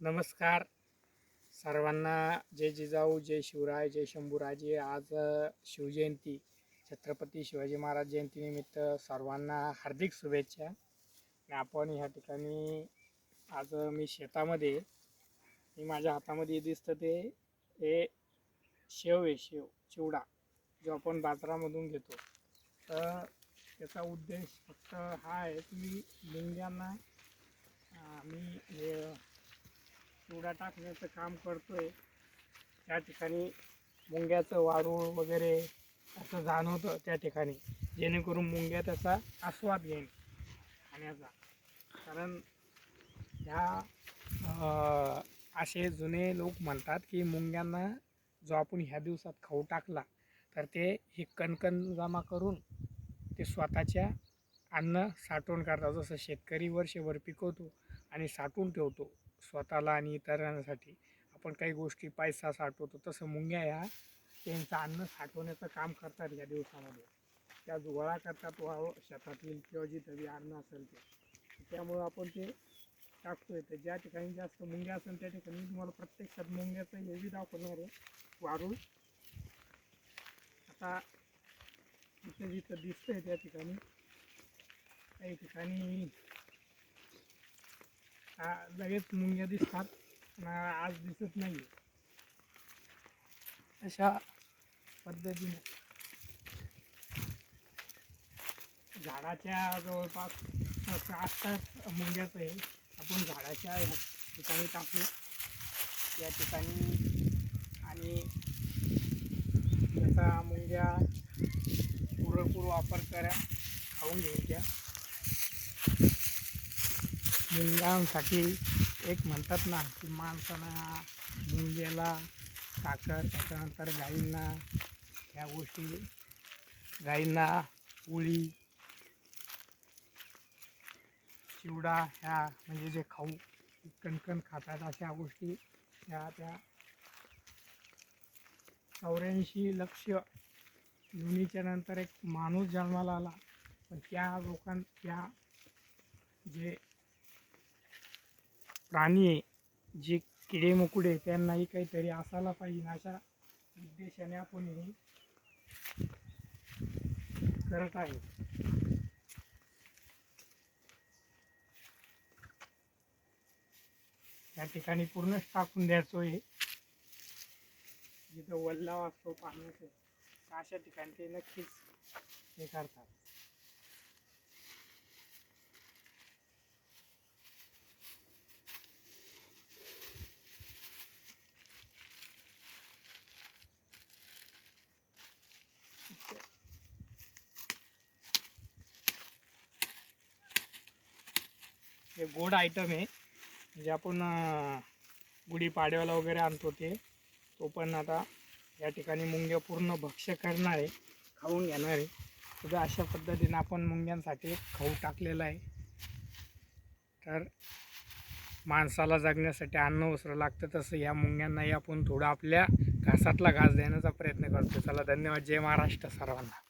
नमस्कार. सर्वांना जय जिजाऊ जय शिवराय जय शंभूराजे. आज शिवजयंती. छत्रपती शिवाजी महाराज जयंतीनिमित्त सर्वांना हार्दिक शुभेच्छा. आणि आपण ह्या ठिकाणी आज मी शेतामध्ये मी माझ्या हातामध्ये दिसतं ते हे शेव आहे शेव चिवडा जो आपण बाजारामधून घेतो. तर त्याचा उद्देश फक्त हा आहे की मुंग्यांना अ, मी हे चिवडा टाकण्याचं काम करतोय. त्या ठिकाणी मुंग्याचं वारूळ वगैरे असं जाणवतं त्या ठिकाणी. जेणेकरून मुंग्या त्याचा आस्वाद घेईन खाण्याचा कारण ह्या असे जुने लोक म्हणतात की मुंग्यांना जो आपण ह्या दिवसात खाऊ टाकला तर ते ही कणकण जमा करून ते स्वतःच्या अन्न साठवण करतात. जसं शेतकरी वर्षभर पिकवतो आणि साठवून ठेवतो. स्वतःला आणि इतरांसाठी आपण काही गोष्टी पैसा साठवतो तसं मुंग्या ह्या त्यांचं अन्न साठवण्याचं काम करतात या दिवसामध्ये. त्या गोळा करतात वा शेतातील किंवा जिथं बी अन्न असेल ते. त्यामुळं आपण ते टाकतोय. तर ज्या ठिकाणी जास्त मुंग्या असेल त्या ठिकाणी तुम्हाला प्रत्यक्षात मुंग्याचं हे दाखवणार आहे. वारून. आता इथं जिथं दिसतंय त्या ठिकाणी काही ठिकाणी लगेच मुंग्या दिसतात आज दिसत नाही अशा पद्धतीने. झाडाच्या जवळपास आत्ता असतात मुंग्याचं आहे. आपण झाडाच्या ह्या ठिकाणी टाकू. या ठिकाणी आणि याचा मुंग्या पुरेपूर वापर करा खाऊन घ्यायच्या. मुंग्यांसाठी एक म्हणतात ना की माणसांना मुंग्याला साखर त्याच्यानंतर गाईंना ह्या गोष्टी गाईंना पोळी चिवडा ह्या म्हणजे जे खाऊ कणकण खातात अशा गोष्टी ह्या त्या चौऱ्याऐंशी लक्ष युनीच्या नंतर एक माणूस जन्माला आला. पण त्या लोकां त्या जे प्राणी आहे. जे किडे मुकुडे त्यांनाही काहीतरी असायला पाहिजे. अशा उद्देशाने आपण हे करत आहे. त्या ठिकाणी पूर्णच टाकून द्यायचो आहे जिथं वल्ला असतो पाण्याचं अशा ठिकाणी ते नक्कीच हे करतात. हे गोड आयटम आहे. म्हणजे आपण गुढीपाडव्याला वगैरे आणतो ते तो पण आता या ठिकाणी मुंग्या पूर्ण भक्ष्य करणार आहे खाऊन घेणार. आहे सगळं अशा पद्धतीनं आपण मुंग्यांसाठी खाऊ टाकलेला आहे. तर माणसाला जगण्यासाठी अन्न वस्त्र लागतं तसं या मुंग्यांनाही आपण थोडं आपल्या घासातला घास देण्याचा प्रयत्न करतो चला धन्यवाद. जय महाराष्ट्र सर्वांना.